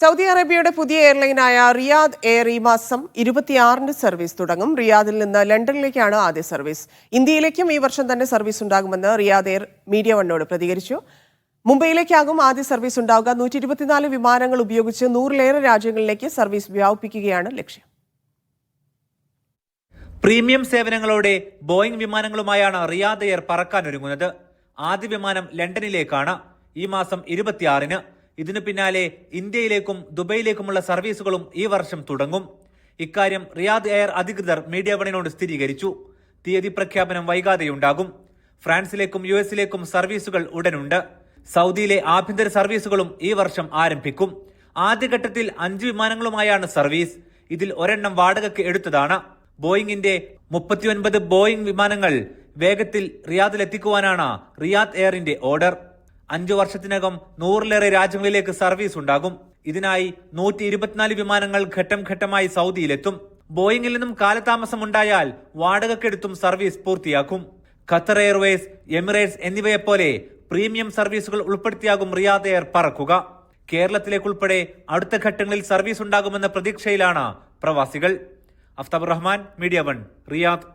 Saudi അറേബ്യയുടെ പുതിയ എയർലൈനായ Riyadh air ഈ മാസം ഇരുപത്തിയാറിന് സർവീസ് തുടങ്ങും. റിയാദിൽ നിന്ന് ലണ്ടനിലേക്കാണ് ആദ്യ സർവീസ്. ഇന്ത്യയിലേക്കും ഈ വർഷം തന്നെ സർവീസ് ഉണ്ടാകുമെന്ന് റിയാദ് എയർ മീഡിയ വണ്ണോട് പ്രതികരിച്ചു. മുംബൈയിലേക്കാകും ആദ്യ സർവീസ് ഉണ്ടാവുക. നൂറ്റി ഇരുപത്തിനാല് വിമാനങ്ങൾ ഉപയോഗിച്ച് നൂറിലേറെ രാജ്യങ്ങളിലേക്ക് സർവീസ് വ്യാപിപ്പിക്കുകയാണ് ലക്ഷ്യം. പ്രീമിയം സേവനങ്ങളോടെ ബോയിംഗ് വിമാനങ്ങളുമായാണ് റിയാദ് എയർ പറക്കാനൊരുങ്ങുന്നത് ആദ്യ വിമാനം ലണ്ടനിലേക്കാണ്. ഈ മാസം ഇരുപത്തിയാറിന് ഇതിനു പിന്നാലെ ഇന്ത്യയിലേക്കും ദുബൈയിലേക്കുമുള്ള സർവീസുകളും ഈ വർഷം തുടങ്ങും. ഇക്കാര്യം റിയാദ് എയർ അധികൃതർ മീഡിയ വണിനോട് സ്ഥിരീകരിച്ചു. തീയതി പ്രഖ്യാപനം വൈകാതെയുണ്ടാകും. ഫ്രാൻസിലേക്കും യു എസിലേക്കും സർവീസുകൾ ഉടനുണ്ട്. സൗദിയിലെ ആഭ്യന്തര സർവീസുകളും ഈ വർഷം ആരംഭിക്കും. ആദ്യഘട്ടത്തിൽ അഞ്ച് വിമാനങ്ങളുമായാണ് സർവീസ്. ഇതിൽ ഒരെണ്ണം വാടകയ്ക്ക് എടുത്തതാണ്. ബോയിങ്ങിന്റെ മുപ്പത്തിയൊൻപത് ബോയിങ് വിമാനങ്ങൾ വേഗത്തിൽ റിയാദിലെത്തിക്കുവാനാണ് റിയാദ് എയറിന്റെ ഓർഡർ. അഞ്ചു വർഷത്തിനകം നൂറിലേറെ രാജ്യങ്ങളിലേക്ക് സർവീസ് ഉണ്ടാകും. ഇതിനായി നൂറ്റി ഇരുപത്തിനാല് വിമാനങ്ങൾ ഘട്ടം ഘട്ടമായി സൗദിയിലെത്തും. ബോയിങ്ങിൽ നിന്നും കാലതാമസം ഉണ്ടായാൽ വാടകക്കെടുത്തും സർവീസ് പൂർത്തിയാക്കും. ഖത്തർ എയർവേസ് എമിറേറ്റ്സ് എന്നിവയെപ്പോലെ പ്രീമിയം സർവീസുകൾ ഉൾപ്പെടുത്തിയാകും റിയാദ് എയർ പറക്കുക. കേരളത്തിലേക്കുൾപ്പെടെ അടുത്ത ഘട്ടങ്ങളിൽ സർവീസ് ഉണ്ടാകുമെന്ന പ്രതീക്ഷയിലാണ് പ്രവാസികൾ. Aftab Rahman media one Riyadh.